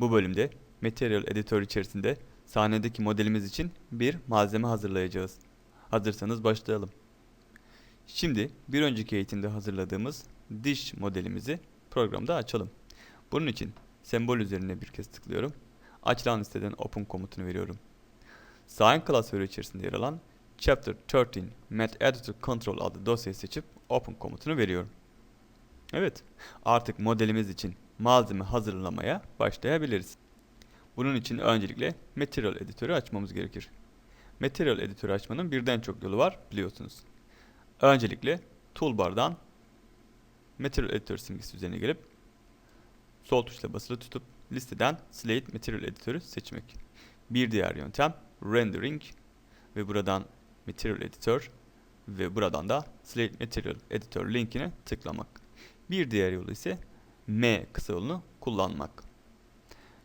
Bu bölümde Material Editor içerisinde sahnedeki modelimiz için bir malzeme hazırlayacağız. Hazırsanız başlayalım. Şimdi bir önceki eğitimde hazırladığımız diş modelimizi programda açalım. Bunun için sembol üzerine bir kez tıklıyorum. Açılan listeden Open komutunu veriyorum. Sign klasörü içerisinde yer alan Chapter 13 Mat Editor Control adlı dosyayı seçip Open komutunu veriyorum. Evet, artık modelimiz için malzeme hazırlamaya başlayabiliriz. Bunun için öncelikle Material Editörü açmamız gerekir. Material Editörü açmanın birden çok yolu var biliyorsunuz. Öncelikle Toolbar'dan Material Editor simgesi üzerine gelip sol tuşla basılı tutup listeden Slate Material Editörü seçmek. Bir diğer yöntem Rendering ve buradan Material Editor ve buradan da Slate Material Editor linkine tıklamak. Bir diğer yolu ise M kısa yolunu kullanmak.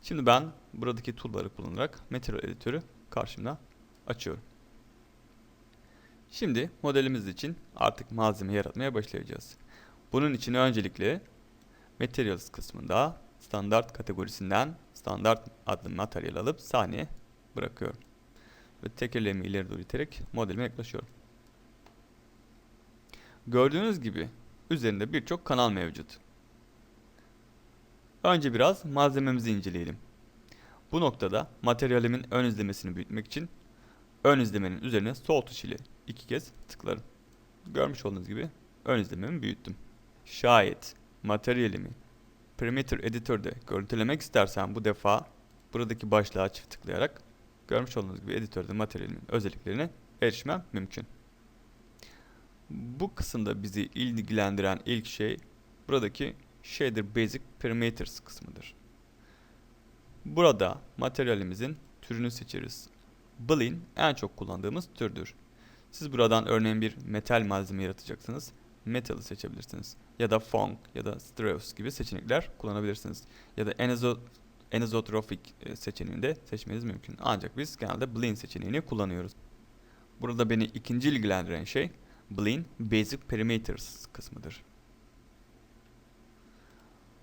Şimdi ben buradaki toolbar'ı kullanarak Material Editörü karşımda açıyorum. Şimdi modelimiz için artık malzeme yaratmaya başlayacağız. Bunun için öncelikle Materials kısmında standart kategorisinden standart adlı materyal alıp sahneye bırakıyorum. Ve tekerleğimi ileri doğru iterek modelime yaklaşıyorum. Gördüğünüz gibi üzerinde birçok kanal mevcut. Önce biraz malzememizi inceleyelim. Bu noktada materyalimin ön izlemesini büyütmek için ön izlemenin üzerine sol tuş ile iki kez tıklarım. Görmüş olduğunuz gibi ön izlememi büyüttüm. Şayet materyalimi Perimeter Editor'da görüntülemek istersen bu defa buradaki başlığa çift tıklayarak görmüş olduğunuz gibi editörde materyalimin özelliklerine erişmem mümkün. Bu kısımda bizi ilgilendiren ilk şey buradaki Shader Basic Parameters kısmıdır. Burada materyalimizin türünü seçeriz. Boolean en çok kullandığımız türdür. Siz buradan örneğin bir metal malzeme yaratacaksınız. Metal'ı seçebilirsiniz. Ya da Funk ya da Strauss gibi seçenekler kullanabilirsiniz. Ya da aniso anisotropic e, seçeneğini de seçmeniz mümkün. Ancak biz genelde Boolean seçeneğini kullanıyoruz. Burada beni ikinci ilgilendiren şey Boolean Basic Parameters kısmıdır.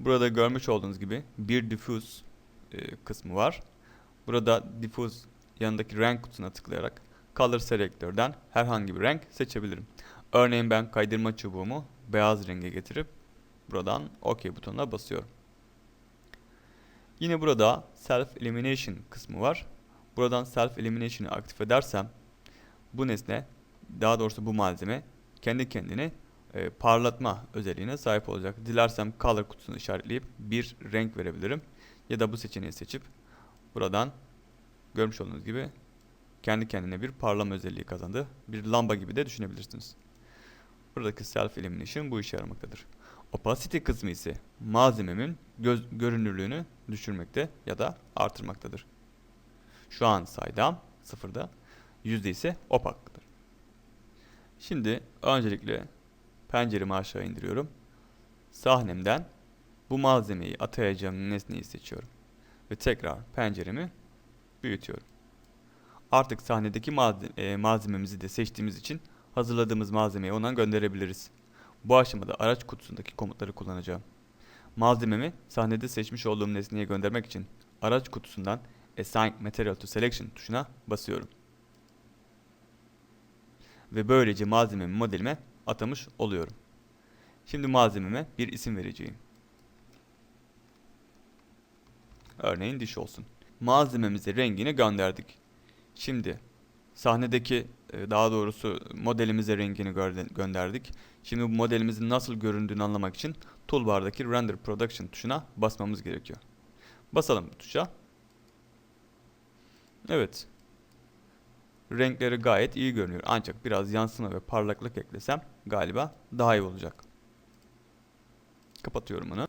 Burada görmüş olduğunuz gibi bir diffuse e, kısmı var. Burada diffuse yanındaki renk kutusuna tıklayarak Color Selector'dan herhangi bir renk seçebilirim. Örneğin ben kaydırma çubuğumu beyaz renge getirip buradan OK butonuna basıyorum. Yine burada Self Elimination kısmı var. Buradan Self Elimination'ı aktif edersem bu nesne daha doğrusu bu malzeme kendi kendine e, parlatma özelliğine sahip olacak. Dilersem color kutusunu işaretleyip bir renk verebilirim. Ya da bu seçeneği seçip buradan görmüş olduğunuz gibi kendi kendine bir parlama özelliği kazandı. Bir lamba gibi de düşünebilirsiniz. Buradaki self elimination bu işe yaramaktadır. Opacity kısmı ise malzememin göz görünürlüğünü düşürmekte ya da artırmaktadır. Şu an saydam sıfırda, yüzde ise opaktır. Şimdi öncelikle penceremi aşağı indiriyorum. Sahnemden bu malzemeyi atayacağım nesneyi seçiyorum. Ve tekrar penceremi büyütüyorum. Artık sahnedeki malzeme, e, malzememizi de seçtiğimiz için hazırladığımız malzemeyi ona gönderebiliriz. Bu aşamada araç kutusundaki komutları kullanacağım. Malzememi sahnede seçmiş olduğum nesneye göndermek için araç kutusundan Assign Material to Selection tuşuna basıyorum. Ve böylece malzememi modelime atamış oluyorum. Şimdi malzememe bir isim vereceğim. Örneğin diş olsun. Malzememize rengini gönderdik. Şimdi sahnedeki e, daha doğrusu modelimize rengini gönderdik. Şimdi bu modelimizin nasıl göründüğünü anlamak için toolbar'daki Render Production tuşuna basmamız gerekiyor. Basalım bu tuşa. Evet. Renkleri gayet iyi görünüyor. Ancak biraz yansıma ve parlaklık eklesem galiba daha iyi olacak. Kapatıyorum bunu.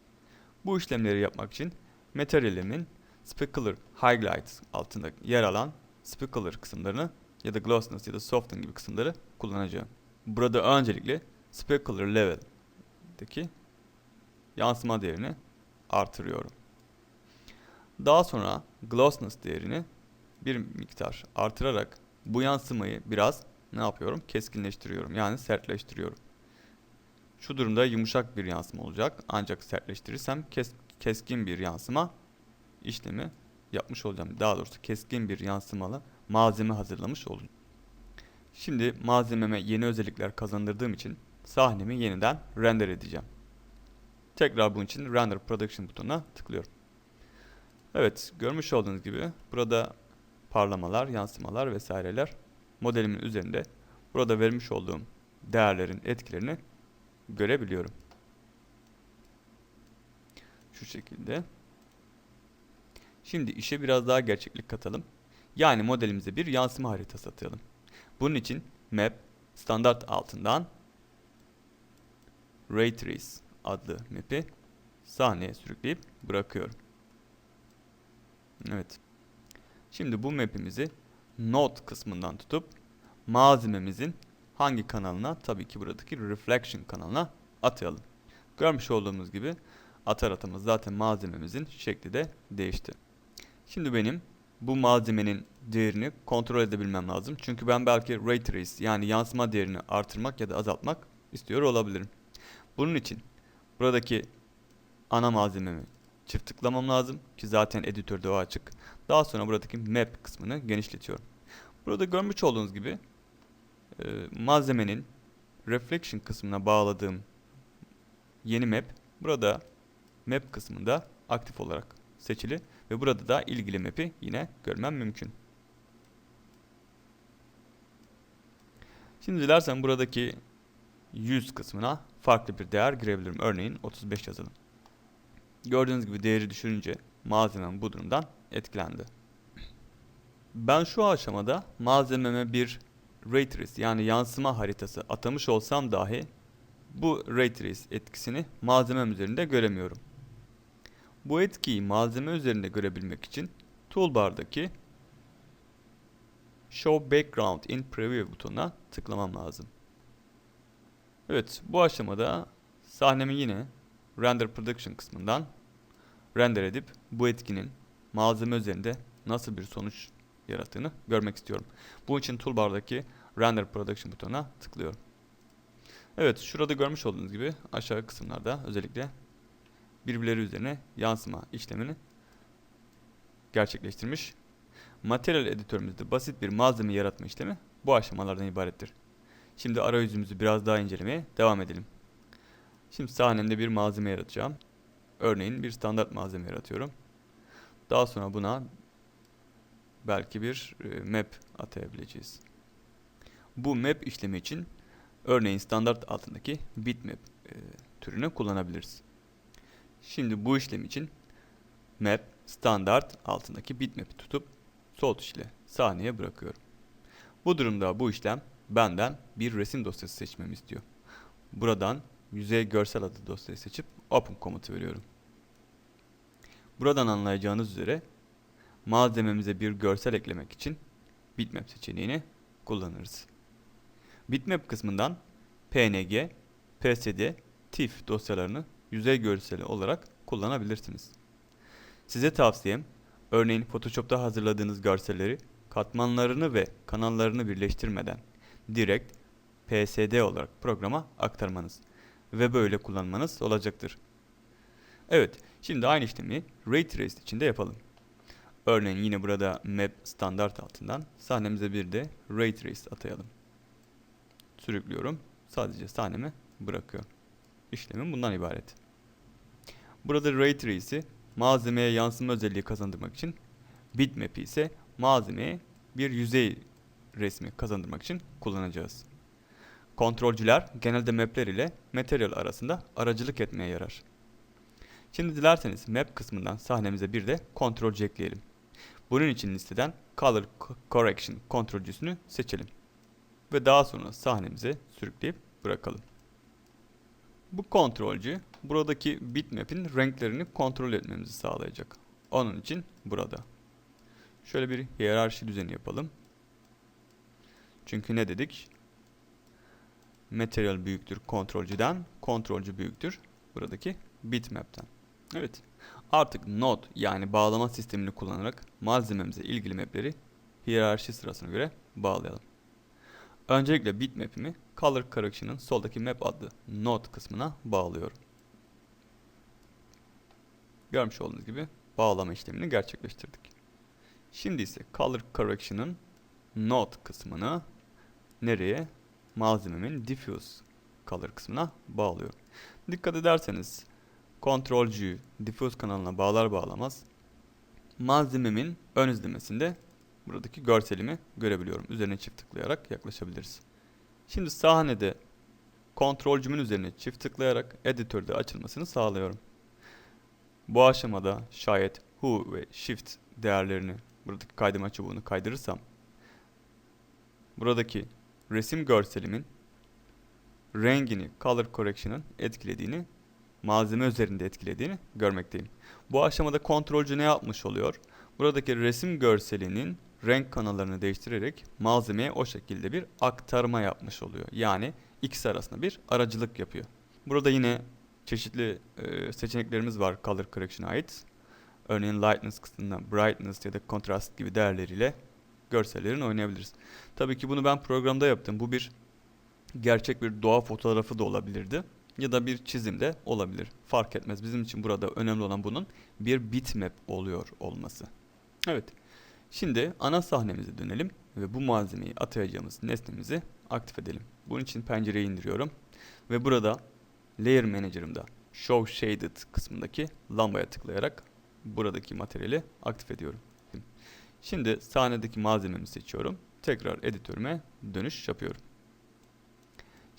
Bu işlemleri yapmak için materyalimin Specular Highlights altında yer alan Specular kısımlarını ya da Glossiness ya da Soften gibi kısımları kullanacağım. Burada öncelikle Specular Level'deki yansıma değerini artırıyorum. Daha sonra Glossiness değerini bir miktar artırarak bu yansımayı biraz ne yapıyorum? Keskinleştiriyorum. Yani sertleştiriyorum. Şu durumda yumuşak bir yansıma olacak. Ancak sertleştirirsem kes, keskin bir yansıma işlemi yapmış olacağım. Daha doğrusu keskin bir yansımalı malzeme hazırlamış olacağım. Şimdi malzememe yeni özellikler kazandırdığım için sahnemi yeniden render edeceğim. Tekrar bunun için Render Production butonuna tıklıyorum. Evet, görmüş olduğunuz gibi burada parlamalar, yansımalar vesaireler modelimin üzerinde burada vermiş olduğum değerlerin etkilerini görebiliyorum. Şu şekilde. Şimdi işe biraz daha gerçeklik katalım. Yani modelimize bir yansıma haritası atayalım. Bunun için Map standart altından Ray Trace adlı map'i sahneye sürükleyip bırakıyorum. Evet. Şimdi bu map'imizi Node kısmından tutup malzememizin hangi kanalına? Tabii ki buradaki Reflection kanalına atayalım. Görmüş olduğumuz gibi atar atamız zaten malzememizin şekli de değişti. Şimdi benim bu malzemenin değerini kontrol edebilmem lazım. Çünkü ben belki ray trace yani yansıma değerini artırmak ya da azaltmak istiyor olabilirim. Bunun için buradaki ana malzememi çift tıklamam lazım ki zaten editörde o açık. Daha sonra buradaki map kısmını genişletiyorum. Burada görmüş olduğunuz gibi e, malzemenin reflection kısmına bağladığım yeni map burada map kısmında aktif olarak seçili ve burada da ilgili map'i yine görmem mümkün. Şimdi dilersen buradaki 100 kısmına farklı bir değer girebilirim. Örneğin 35 yazalım. Gördüğünüz gibi değeri düşürünce malzemem bu durumdan etkilendi. Ben şu aşamada malzememe bir ray trace yani yansıma haritası atamış olsam dahi bu ray trace etkisini malzemem üzerinde göremiyorum. Bu etkiyi malzeme üzerinde görebilmek için toolbar'daki Show Background in Preview butonuna tıklamam lazım. Evet, bu aşamada sahnemi yine Render Production kısmından render edip bu etkinin malzeme üzerinde nasıl bir sonuç yarattığını görmek istiyorum. Bunun için toolbar'daki Render Production butonuna tıklıyorum. Evet, şurada görmüş olduğunuz gibi aşağı kısımlarda özellikle birbirleri üzerine yansıma işlemini gerçekleştirmiş. Materyal editörümüzde basit bir malzeme yaratma işlemi bu aşamalardan ibarettir. Şimdi arayüzümüzü biraz daha incelemeye devam edelim. Şimdi sahnemde bir malzeme yaratacağım. Örneğin bir standart malzeme yaratıyorum. Daha sonra buna belki bir e, map atayabileceğiz. Bu map işlemi için örneğin standart altındaki bitmap e, türünü kullanabiliriz. Şimdi bu işlem için map standart altındaki bitmap'i tutup sol tuş ile sahneye bırakıyorum. Bu durumda bu işlem benden bir resim dosyası seçmemi istiyor. Buradan yüzey görsel adı dosyayı seçip open komutu veriyorum. Buradan anlayacağınız üzere malzememize bir görsel eklemek için bitmap seçeneğini kullanırız. Bitmap kısmından png, psd, tif dosyalarını yüzey görseli olarak kullanabilirsiniz. Size tavsiyem örneğin Photoshop'ta hazırladığınız görselleri katmanlarını ve kanallarını birleştirmeden direkt PSD olarak programa aktarmanız ve böyle kullanmanız olacaktır. Evet, şimdi aynı işlemi Ray Trace için de yapalım. Örneğin yine burada Map standart altından sahnemize bir de Ray Trace atayalım. Sürüklüyorum. Sadece sahnemi bırakıyorum. İşlemim bundan ibaret. Burada Ray Trace'i malzemeye yansıma özelliği kazandırmak için, Bitmap'i ise malzemeye bir yüzey resmi kazandırmak için kullanacağız. Kontrolcüler genelde mapler ile material arasında aracılık etmeye yarar. Şimdi dilerseniz map kısmından sahnemize bir de kontrolcü ekleyelim. Bunun için listeden Color Correction kontrolcüsünü seçelim. Ve daha sonra sahnemize sürükleyip bırakalım. Bu kontrolcü buradaki bitmap'in renklerini kontrol etmemizi sağlayacak. Onun için burada. Şöyle bir hiyerarşi düzeni yapalım. Çünkü ne dedik? Material büyüktür kontrolcüden, kontrolcü büyüktür buradaki bitmap'ten. Evet. Artık node yani bağlama sistemini kullanarak malzememize ilgili mapleri hiyerarşi sırasına göre bağlayalım. Öncelikle bitmap'imi Color Correction'ın soldaki Map adlı node kısmına bağlıyorum. Görmüş olduğunuz gibi bağlama işlemini gerçekleştirdik. Şimdi ise Color Correction'ın Node kısmını nereye? Malzememin Diffuse Color kısmına bağlıyorum. Dikkat ederseniz Ctrl G Diffuse kanalına bağlar bağlamaz malzememin ön izlemesinde buradaki görselimi görebiliyorum. Üzerine çift tıklayarak yaklaşabiliriz. Şimdi sahnede kontrolcümün üzerine çift tıklayarak editörde açılmasını sağlıyorum. Bu aşamada şayet Who ve Shift değerlerini buradaki kaydırma çubuğunu kaydırırsam buradaki resim görselimin rengini Color Correction'ın etkilediğini malzeme üzerinde etkilediğini görmekteyim. Bu aşamada kontrolcü ne yapmış oluyor? Buradaki resim görselinin renk kanallarını değiştirerek malzemeye o şekilde bir aktarma yapmış oluyor. Yani ikisi arasında bir aracılık yapıyor. Burada yine çeşitli e, seçeneklerimiz var Color Correction'a ait. Örneğin Lightness kısmında Brightness ya da Contrast gibi değerleriyle görsellerin oynayabiliriz. Tabii ki bunu ben programda yaptım. Bu bir gerçek bir doğa fotoğrafı da olabilirdi ya da bir çizim de olabilir. Fark etmez. Bizim için burada önemli olan bunun bir bitmap oluyor olması. Evet. Şimdi ana sahnemize dönelim ve bu malzemeyi atayacağımız nesnemizi aktif edelim. Bunun için pencereyi indiriyorum ve burada Layer Manager'ımda Show Shaded kısmındaki lambaya tıklayarak buradaki materyali aktif ediyorum. Şimdi sahnedeki malzememi seçiyorum. Tekrar editörüme dönüş yapıyorum.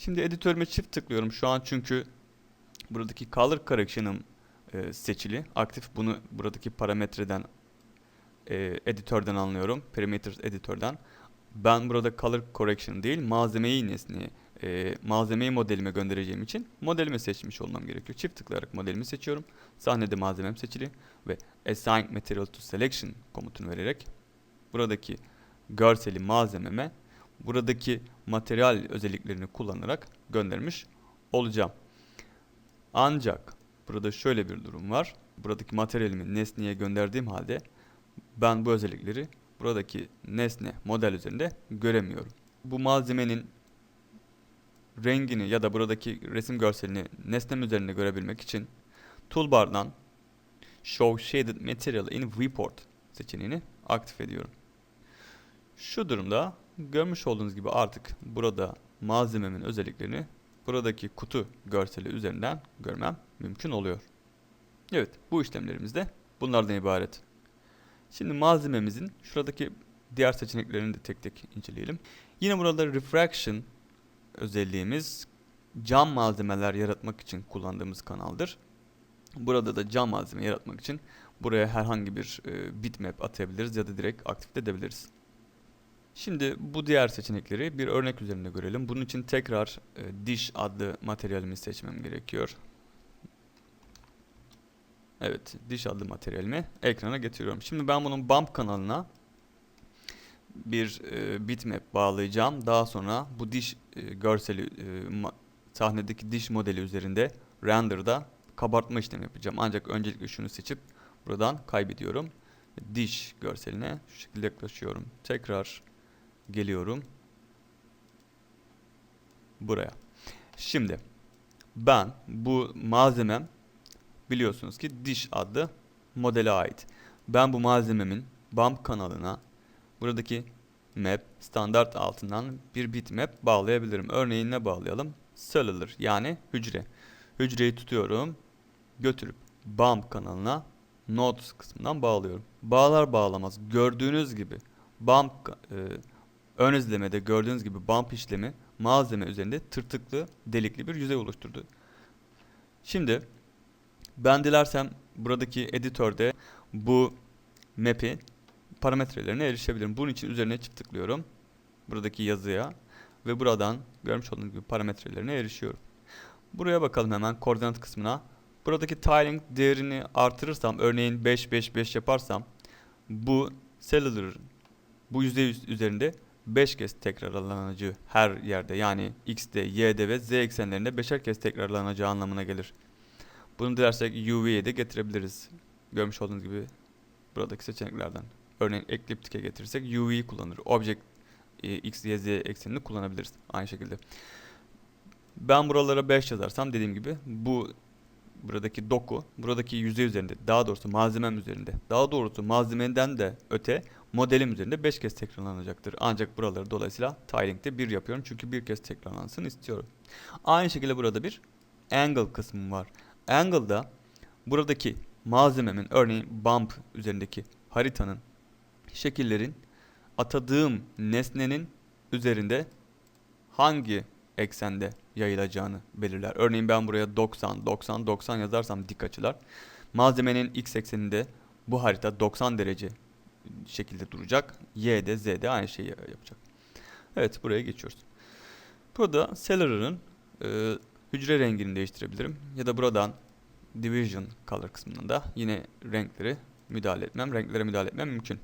Şimdi editörüme çift tıklıyorum şu an çünkü buradaki color correction'ım e, seçili. Aktif bunu buradaki parametreden e, editörden anlıyorum. Parameters editörden. Ben burada color correction değil malzemeyi nesneye e, malzemeyi modelime göndereceğim için modelimi seçmiş olmam gerekiyor. Çift tıklayarak modelimi seçiyorum. Sahnede malzemem seçili ve assign material to selection komutunu vererek buradaki görseli malzememe buradaki materyal özelliklerini kullanarak göndermiş olacağım. Ancak burada şöyle bir durum var. Buradaki materyalimi nesneye gönderdiğim halde ben bu özellikleri buradaki nesne model üzerinde göremiyorum. Bu malzemenin rengini ya da buradaki resim görselini nesnem üzerinde görebilmek için toolbar'dan Show Shaded Material in Viewport seçeneğini aktif ediyorum. Şu durumda görmüş olduğunuz gibi artık burada malzememin özelliklerini buradaki kutu görseli üzerinden görmem mümkün oluyor. Evet bu işlemlerimiz de bunlardan ibaret. Şimdi malzememizin şuradaki diğer seçeneklerini de tek tek inceleyelim. Yine burada refraction özelliğimiz cam malzemeler yaratmak için kullandığımız kanaldır. Burada da cam malzeme yaratmak için buraya herhangi bir e, bitmap atayabiliriz ya da direkt aktif edebiliriz. Şimdi bu diğer seçenekleri bir örnek üzerinde görelim. Bunun için tekrar e, diş adlı materyalimi seçmem gerekiyor. Evet, diş adlı materyalimi ekrana getiriyorum. Şimdi ben bunun bump kanalına bir e, bitmap bağlayacağım. Daha sonra bu diş e, görseli e, sahnedeki diş modeli üzerinde render'da kabartma işlemi yapacağım. Ancak öncelikle şunu seçip buradan kaybediyorum. Diş görseline şu şekilde yaklaşıyorum. Tekrar geliyorum. Buraya. Şimdi ben bu malzemem biliyorsunuz ki diş adlı modele ait. Ben bu malzememin bump kanalına buradaki map standart altından bir bitmap bağlayabilirim. Örneğin ne bağlayalım? Cellular yani hücre. Hücreyi tutuyorum. Götürüp bump kanalına nodes kısmından bağlıyorum. Bağlar bağlamaz gördüğünüz gibi bump e, Ön izlemede gördüğünüz gibi bump işlemi malzeme üzerinde tırtıklı delikli bir yüzey oluşturdu. Şimdi ben dilersem buradaki editörde bu map'i parametrelerine erişebilirim. Bunun için üzerine çift tıklıyorum. Buradaki yazıya ve buradan görmüş olduğunuz gibi parametrelerine erişiyorum. Buraya bakalım hemen koordinat kısmına. Buradaki tiling değerini artırırsam örneğin 5 5 5 yaparsam bu cellular bu yüzey üzerinde 5 kez tekrarlanıcı her yerde yani x'de, y'de ve z eksenlerinde 5'er kez tekrarlanacağı anlamına gelir. Bunu dilersek UV'ye de getirebiliriz. Görmüş olduğunuz gibi buradaki seçeneklerden. Örneğin ekliptik'e getirirsek UV'yi kullanır. Object e, x, y, z eksenini kullanabiliriz aynı şekilde. Ben buralara 5 yazarsam dediğim gibi bu buradaki doku, buradaki yüzey üzerinde, daha doğrusu malzemem üzerinde, daha doğrusu malzemeden de öte modelim üzerinde 5 kez tekrarlanacaktır. Ancak buraları dolayısıyla tiling'de 1 yapıyorum çünkü bir kez tekrarlansın istiyorum. Aynı şekilde burada bir angle kısmım var. Angle'da buradaki malzememin örneğin bump üzerindeki haritanın şekillerin atadığım nesnenin üzerinde hangi eksende yayılacağını belirler. Örneğin ben buraya 90, 90, 90 yazarsam dik açılar. Malzemenin x ekseninde bu harita 90 derece şekilde duracak. Y'de, Z'de aynı şeyi yapacak. Evet buraya geçiyoruz. Burada Celler'ın e, hücre rengini değiştirebilirim. Ya da buradan Division Color kısmında yine renkleri müdahale etmem, renklere müdahale etmem mümkün.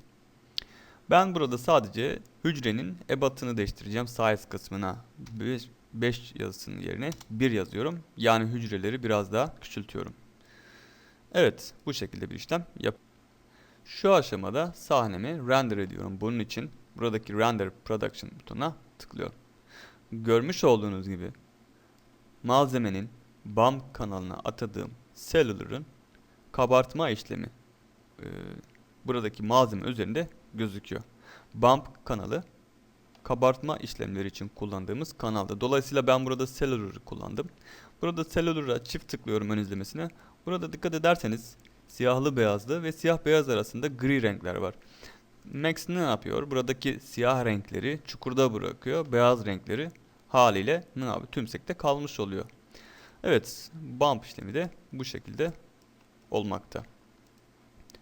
Ben burada sadece hücrenin ebatını değiştireceğim size kısmına. 5 yazısının yerine 1 yazıyorum. Yani hücreleri biraz daha küçültüyorum. Evet, bu şekilde bir işlem yap. Şu aşamada sahnemi render ediyorum. Bunun için buradaki render production butonuna tıklıyorum. Görmüş olduğunuz gibi malzemenin BAM kanalına atadığım cellular'ın kabartma işlemi e, buradaki malzeme üzerinde gözüküyor. Bump kanalı kabartma işlemleri için kullandığımız kanalda. Dolayısıyla ben burada Cellular'ı kullandım. Burada Cellular'a çift tıklıyorum ön izlemesine. Burada dikkat ederseniz siyahlı beyazlı ve siyah beyaz arasında gri renkler var. Max ne yapıyor? Buradaki siyah renkleri çukurda bırakıyor. Beyaz renkleri haliyle ne yapıyor? Tümsekte kalmış oluyor. Evet, bump işlemi de bu şekilde olmakta.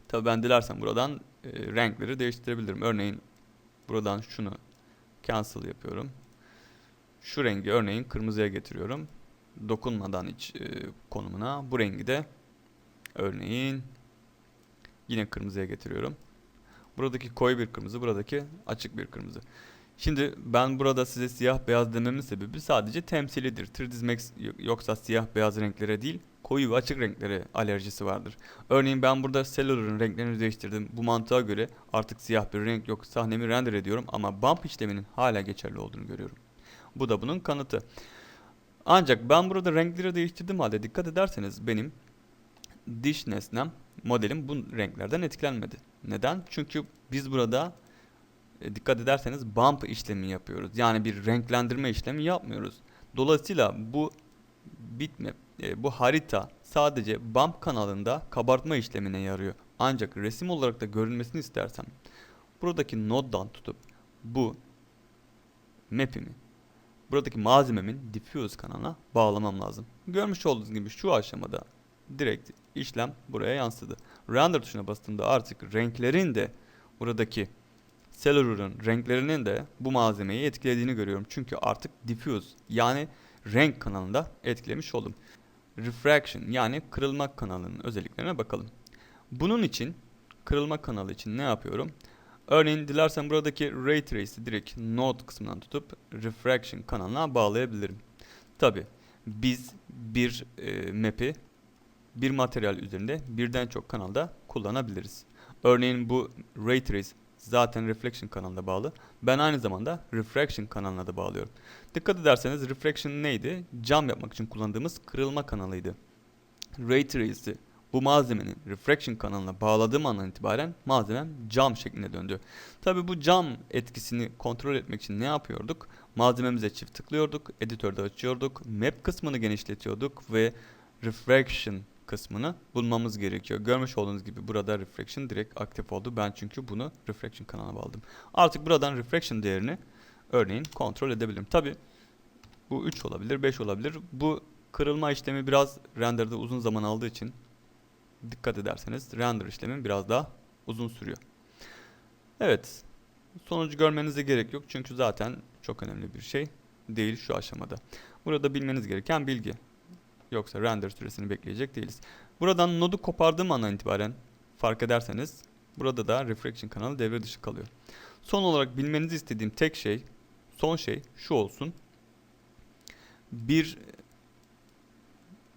Tabi ben dilersem buradan e, renkleri değiştirebilirim. Örneğin buradan şunu cancel yapıyorum. Şu rengi örneğin kırmızıya getiriyorum. Dokunmadan iç e, konumuna bu rengi de örneğin yine kırmızıya getiriyorum. Buradaki koyu bir kırmızı, buradaki açık bir kırmızı. Şimdi ben burada size siyah beyaz dememin sebebi sadece temsilidir. 3ds Max yoksa siyah beyaz renklere değil, koyu ve açık renklere alerjisi vardır. Örneğin ben burada Cellular'ın renklerini değiştirdim. Bu mantığa göre artık siyah bir renk yok. Sahnemi render ediyorum ama bump işleminin hala geçerli olduğunu görüyorum. Bu da bunun kanıtı. Ancak ben burada renkleri değiştirdim halde dikkat ederseniz benim diş nesnem modelim bu renklerden etkilenmedi. Neden? Çünkü biz burada e, dikkat ederseniz bump işlemi yapıyoruz. Yani bir renklendirme işlemi yapmıyoruz. Dolayısıyla bu bitmap, e, bu harita sadece bump kanalında kabartma işlemine yarıyor. Ancak resim olarak da görünmesini istersem buradaki node'dan tutup bu map'imi buradaki malzememin diffuse kanalına bağlamam lazım. Görmüş olduğunuz gibi şu aşamada direkt işlem buraya yansıdı. Render tuşuna bastığımda artık renklerin de buradaki Cellular'ın renklerinin de bu malzemeyi etkilediğini görüyorum. Çünkü artık diffuse yani renk kanalında etkilemiş oldum. Refraction yani kırılma kanalının özelliklerine bakalım. Bunun için kırılma kanalı için ne yapıyorum? Örneğin dilersen buradaki Ray Trace'i direkt Node kısmından tutup Refraction kanalına bağlayabilirim. Tabi biz bir e, map'i bir materyal üzerinde birden çok kanalda kullanabiliriz. Örneğin bu Ray Trace zaten Reflection kanalına bağlı. Ben aynı zamanda Refraction kanalına da bağlıyorum. Dikkat ederseniz Refraction neydi? Cam yapmak için kullandığımız kırılma kanalıydı. Ray Trace'i bu malzemenin Refraction kanalına bağladığım andan itibaren malzemem cam şeklinde döndü. Tabi bu cam etkisini kontrol etmek için ne yapıyorduk? Malzememize çift tıklıyorduk, editörde açıyorduk, map kısmını genişletiyorduk ve Refraction kısmını bulmamız gerekiyor. Görmüş olduğunuz gibi burada refraction direkt aktif oldu. Ben çünkü bunu refraction kanalına bağladım. Artık buradan refraction değerini örneğin kontrol edebilirim. Tabi bu 3 olabilir, 5 olabilir. Bu kırılma işlemi biraz renderda uzun zaman aldığı için dikkat ederseniz render işlemi biraz daha uzun sürüyor. Evet. Sonucu görmenize gerek yok çünkü zaten çok önemli bir şey değil şu aşamada. Burada bilmeniz gereken bilgi. Yoksa render süresini bekleyecek değiliz. Buradan nodu kopardığım andan itibaren fark ederseniz burada da refraction kanalı devre dışı kalıyor. Son olarak bilmenizi istediğim tek şey, son şey şu olsun. Bir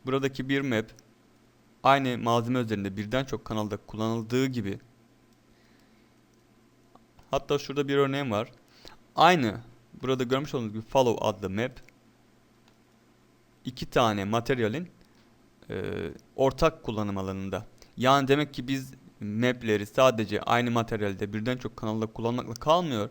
buradaki bir map aynı malzeme üzerinde birden çok kanalda kullanıldığı gibi hatta şurada bir örneğim var. Aynı burada görmüş olduğunuz gibi follow adlı map iki tane materyalin e, ortak kullanım alanında. Yani demek ki biz map'leri sadece aynı materyalde birden çok kanalda kullanmakla kalmıyor.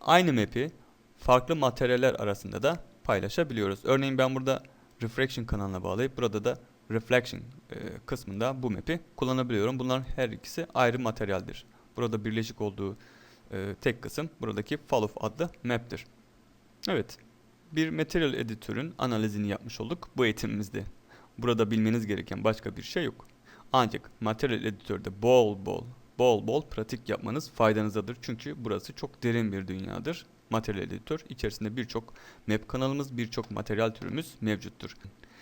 Aynı map'i farklı materyaller arasında da paylaşabiliyoruz. Örneğin ben burada refraction kanalına bağlayıp burada da reflection e, kısmında bu map'i kullanabiliyorum. Bunların her ikisi ayrı materyaldir. Burada birleşik olduğu e, tek kısım buradaki Fallof adlı map'tir. Evet, bir material editörün analizini yapmış olduk bu eğitimimizde. Burada bilmeniz gereken başka bir şey yok. Ancak material editörde bol bol bol bol pratik yapmanız faydanızadır. Çünkü burası çok derin bir dünyadır. Material editör içerisinde birçok map kanalımız, birçok materyal türümüz mevcuttur.